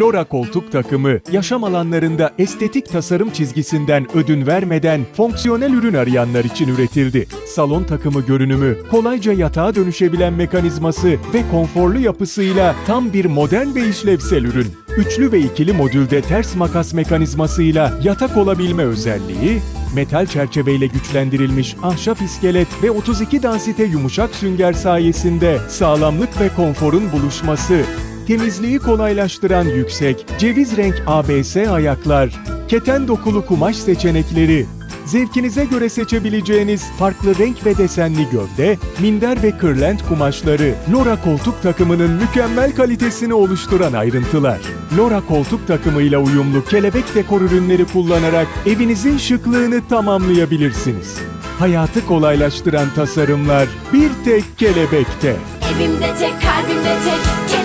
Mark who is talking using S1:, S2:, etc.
S1: Lora koltuk takımı, yaşam alanlarında estetik tasarım çizgisinden ödün vermeden fonksiyonel ürün arayanlar için üretildi. Salon takımı görünümü, kolayca yatağa dönüşebilen mekanizması ve konforlu yapısıyla tam bir modern ve işlevsel ürün. Üçlü ve ikili modülde ters makas mekanizmasıyla yatak olabilme özelliği, metal çerçeveyle güçlendirilmiş ahşap iskelet ve 32 dansite yumuşak sünger sayesinde sağlamlık ve konforun buluşması, temizliği kolaylaştıran yüksek, ceviz renk ABS ayaklar, keten dokulu kumaş seçenekleri, zevkinize göre seçebileceğiniz farklı renk ve desenli gövde, minder ve kırlent kumaşları, Lora koltuk takımının mükemmel kalitesini oluşturan ayrıntılar. Lora koltuk takımıyla uyumlu kelebek dekor ürünleri kullanarak evinizin şıklığını tamamlayabilirsiniz. Hayatı kolaylaştıran tasarımlar bir tek kelebekte.
S2: Evimde tek kalbimde tek